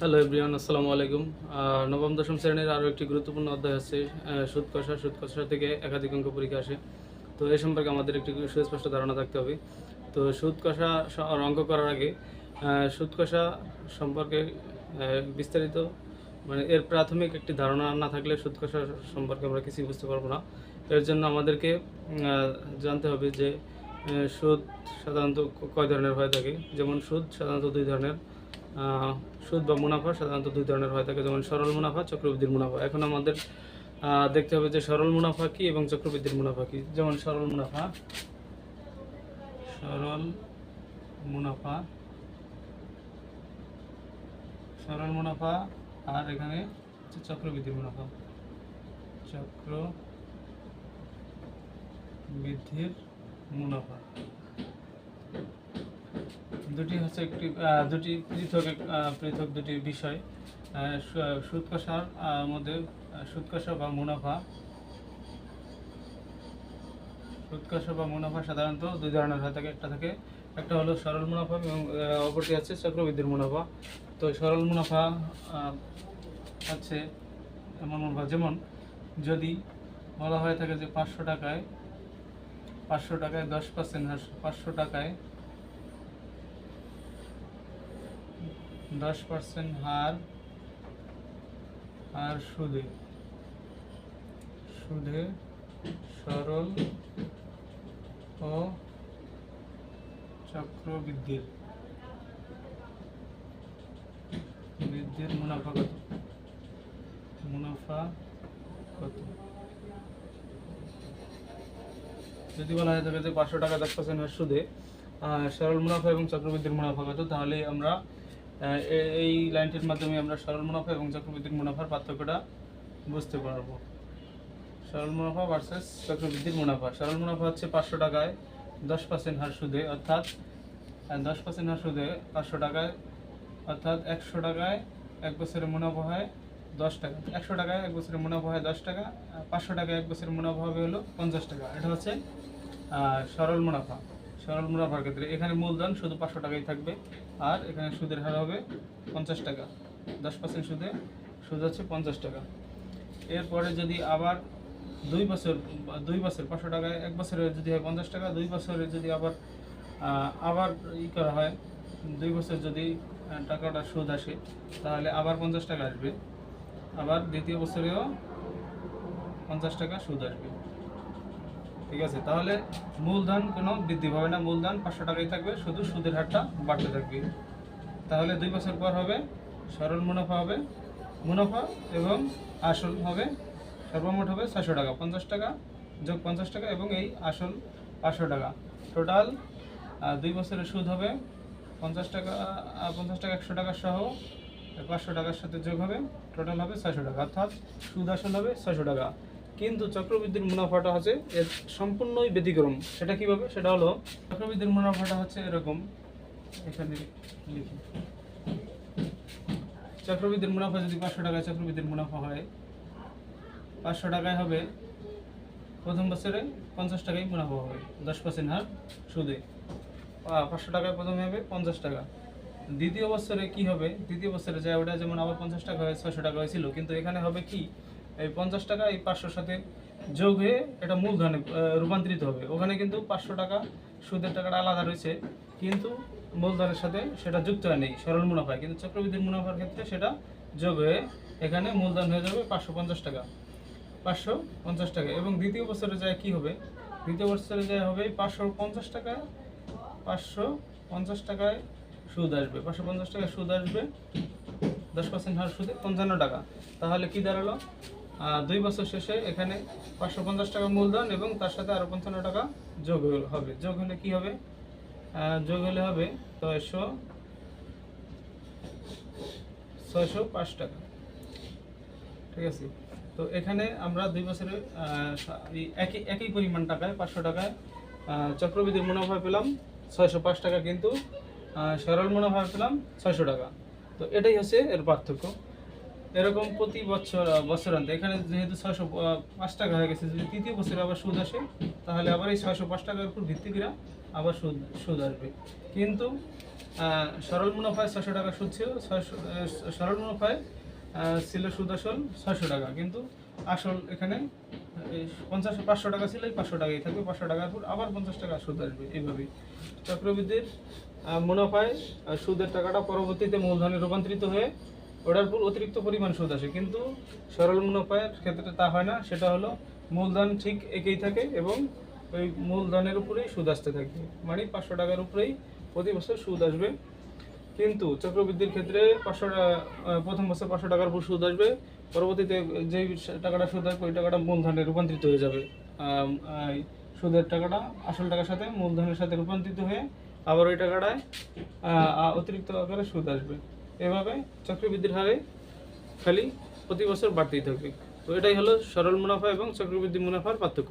Hello everyone আসসালামু আলাইকুম নবম দশম শ্রেণির আরও একটি গুরুত্বপূর্ণ অধ্যায় হচ্ছে সুদ কষা থেকে একাধিক অঙ্ক পরীক্ষা আসে। তো এই সম্পর্কে আমাদের একটি সুস্পষ্ট ধারণা থাকতে হবে। তো সুদ কষা অঙ্ক করার আগে আহ, সুদ কষা সম্পর্কে বিস্তারিত মানে এর প্রাথমিক একটি ধারণা না থাকলে সুদ কষা সম্পর্কে আমরা কিছুই বুঝতে পারব না। এর জন্য আমাদেরকে জানতে হবে যে সুদ সাধারণত কয় ধরনের হয়ে থাকে? যেমন সুদ সাধারণত দুই ধরনের। সুদ বা মুনাফা সাধারণত দুই ধরনের হয়ে থাকে যেমন সরল মুনাফা, চক্রবৃদ্ধির মুনাফা। এখন আমাদের দেখতে হবে যে সরল মুনাফা কি এবং চক্রবৃদ্ধির মুনাফা কি। যেমন সরল মুনাফা সরল মুনাফা সরল মুনাফা আর এখানে চক্রবৃদ্ধির মুনাফা। চক্র বৃদ্ধির মুনাফা। দুটি হচ্ছে একটি দুটি পৃথক পৃথক দুটি বিষয়। সুদ কষার মধ্যে আহ, সুদ কষা বা মুনাফা। সুদ কষা বা মুনাফা সাধারণত দুই ধরনের হয়ে থাকে একটা থাকে একটা হলো সরল মুনাফা এবং অপরটি আছে চক্রবৃদ্ধির মুনাফা। তো সরল মুনাফা হচ্ছে এমন মুনাফা যেমন যদি বলা হয়ে থাকে যে পাঁচশো টাকায় পাঁচশো টাকায় দশ পার্সেন্ট পাঁচশো টাকায় দশ পার্সেন্ট হার আর সুদে। সুদে সরল ও চক্রবৃদ্ধির। বৃদ্ধির মুনাফা কত? মুনাফা কত? যদি বলা হয় থাকে যে পাঁচশো টাকা দশ পার্সেন্ট সুদে সরল মুনাফা এবং চক্রবৃদ্ধির মুনাফা কত তাহলে আমরা এই লাইনটির মাধ্যমে আমরা সরল মুনাফা এবং চক্রবৃদ্ধির মুনাফার পার্থক্যটা বুঝতে পারব। সরল মুনাফা ভার্সেস চক্রবৃদ্ধির মুনাফা। সরল মুনাফা হচ্ছে পাঁচশো টাকায় দশ পার্সেন্ট হার সুদে, অর্থাৎ দশ পার্সেন্ট হার সুদে পাঁচশো টাকায়, অর্থাৎ একশো টাকায় এক বছরের মুনাফা হয় দশ টাকা। একশো টাকায় এক বছরের মুনাফা হয় দশ টাকা পাঁচশো টাকায় এক বছরের মুনাফা হবে হলো পঞ্চাশ টাকা। এটা হচ্ছে সরল মুনাফা। সরল মুনাফার ক্ষেত্রে এখানে মূলধন শুধু পাঁচশো টাকাই থাকবে। আর এখানে সুদের হার হবে পঞ্চাশ টাকা। দশ পার্সেন্ট সুদে সুদ হচ্ছে পঞ্চাশ টাকা। এরপরে যদি আবার দুই বছর দুই বছর পাঁচশো টাকায়, এক বছরে যদি হয় পঞ্চাশ টাকা, দুই বছরে যদি আবার আবার ই করা হয়, দুই বছর যদি টাকাটা সুদ আসে, তাহলে আবার পঞ্চাশ টাকা আসবে। আবার দ্বিতীয় বছরেও পঞ্চাশ টাকা সুদ আসবে। ঠিক আছে? তাহলে মূলধন কোনো বৃদ্ধি পাবে না। মূলধন পাঁচশো টাকাই থাকবে, শুধু সুদের হারটা বাড়তে থাকবে। তাহলে দুই বছর পর হবে, সরল মুনাফা হবে, মুনাফা এবং আসল হবে, সর্বমোট হবে ছয়শো টাকা, পঞ্চাশ টাকা যোগ পঞ্চাশ টাকা এবং এই আসল পাঁচশো টাকা। টোটাল দুই বছরের সুদ হবে পঞ্চাশ টাকা পঞ্চাশ টাকা, একশো টাকা সহ পাঁচশো টাকার সাথে যোগ হবে। টোটাল হবে ছয়শো টাকা, অর্থাৎ সুদ আসল হবে ছয়শো টাকা। কিন্তু চক্রবৃদ্ধির মুনাফাটা হচ্ছে এর সম্পূর্ণই ব্যতিক্রম। সেটা কীভাবে? সেটা হলো, চক্রবৃদ্ধির মুনাফাটা হচ্ছে এরকম। এখানে লিখি। চক্রবৃদ্ধির মুনাফা যদি পাঁচশো টাকায় চক্রবৃদ্ধির মুনাফা হয়, পাঁচশো টাকায় হবে, প্রথম বছরে পঞ্চাশ টাকাই মুনাফা হবে, দশ পার্সেন্ট হার সুদে। পাঁচশো টাকায় প্রথমে হবে পঞ্চাশ টাকা। দ্বিতীয় বছরে কি হবে? দ্বিতীয় বছরে যায় ওটা যেমন আবার পঞ্চাশ টাকা হয়, ছয়শো টাকা হয়েছিল, কিন্তু এখানে হবে কি? এই পঞ্চাশ টাকা, এই পাঁচশোর সাথে যোগ হয়ে এটা মূলধনে রূপান্তরিত হবে। ওখানে কিন্তু পাঁচশো টাকা, সুদের টাকাটা আলাদা রয়েছে, কিন্তু মূলধনের সাথে সেটা যুক্ত হয় নেই, সরল মুনাফায় কিন্তু চক্রবৃদ্ধির মুনাফার ক্ষেত্রে সেটা যোগ হয়ে এখানে মূলধন হয়ে যাবে পাঁচশো পঞ্চাশ টাকা। পাঁচশো পঞ্চাশ টাকা। এবং দ্বিতীয় বছরে যায় কি হবে? দ্বিতীয় বছরে যায় হবে পাঁচশো পঞ্চাশ টাকা, পাঁচশো পঞ্চাশ টাকায় সুদ আসবে। পাঁচশো পঞ্চাশ টাকায় সুদ আসবে, দশ পার্সেন্ট হার সুদে পঞ্চান্ন টাকা। তাহলে কি দাঁড়াল? দুই বছর শেষে এখানে পাঁচশো পঞ্চাশ টাকা মূলধন এবং তার সাথে আরও পঞ্চান্ন টাকা যোগ হবে। যোগ হলে কি হবে? যোগ হলে হবে ছয়শো ছয়শো পাঁচ টাকা। ঠিক আছে? তো এখানে আমরা দুই বছরে একই একই পরিমাণ টাকায় পাঁচশো টাকায় আহ, চক্রবৃদ্ধির মুনাফা পেলাম ছয়শো পাঁচ টাকা কিন্তু সরল মুনাফা পেলাম ছয়শো টাকা। তো এটাই হচ্ছে এর পার্থক্য। এরকম প্রতি বছর বছরান্তে এখানে যেহেতু ছয়শো পাঁচ টাকা হয়ে গেছে, যদি তৃতীয় বছরে আবার সুদ আসে, তাহলে আবার এই ছয়শো পাঁচ টাকার উপর ভিত্তি করে আবার সুদ সুদ আসবে। কিন্তু সরল মুনাফায় ছয়শো টাকা সুদ ছিল, ছয়শো সরল মুনাফায় ছিল সুদ আসল ছয়শো টাকা। কিন্তু আসল এখানে পঞ্চাশ, পাঁচশো টাকা ছিল, এই পাঁচশো টাকাই থাকবে। পাঁচশো টাকার উপর আবার পঞ্চাশ টাকা সুদ আসবে এইভাবেই চক্রবৃদ্ধির মুনাফায় সুদের টাকাটা পরবর্তীতে মূলধনে রূপান্তরিত হয়ে ওটার উপর অতিরিক্ত পরিমাণ সুদ আসে। কিন্তু সরল মুনাফায়ের ক্ষেত্রে তা হয় না। সেটা হলো মূলধন ঠিক একই থাকে এবং ওই মূলধনের উপরেই সুদ আসতে থাকবে মানে পাঁচশো টাকার উপরেই প্রতি বছর সুদ আসবে। কিন্তু চক্রবৃদ্ধির ক্ষেত্রে পাঁচশো প্রথম বছর পাঁচশো টাকার উপর সুদ আসবে। পরবর্তীতে যেই টাকাটা সুদ আসবে, ওই টাকাটা মূলধনে রূপান্তরিত হয়ে যাবে। সুদের টাকাটা আসল টাকার সাথে মূলধনের সাথে রূপান্তরিত হয়ে আবার ওই টাকাটায় অতিরিক্ত আকারে সুদ আসবে। এভাবে চক্রবৃদ্ধির হারে খালি প্রতি বছর বাড়তেই থাকবে। তো এটাই হলো সরল মুনাফা এবং চক্রবৃদ্ধি মুনাফার পার্থক্য।